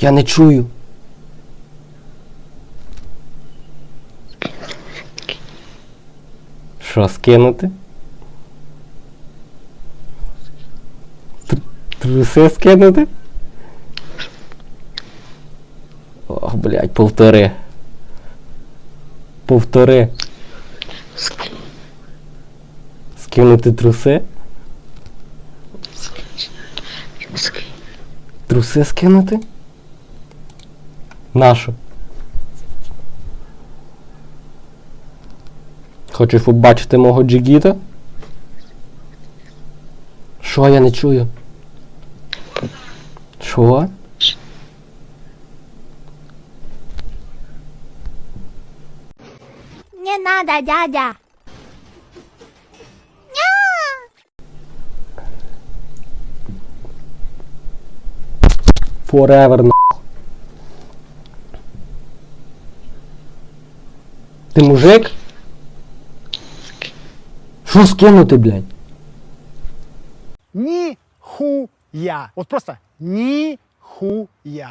Я не чую. Що, скинути? Труси скинути? Ох, блядь, повтори. Повтори. Скинути труси? Труси скинути? Нашу. Хочеш побачити мого джигіта? Що я не чую? Що? Не надо, дядя. Forever Ти мужик? Що скинути, блядь? Ніхуя. От просто ніхуя.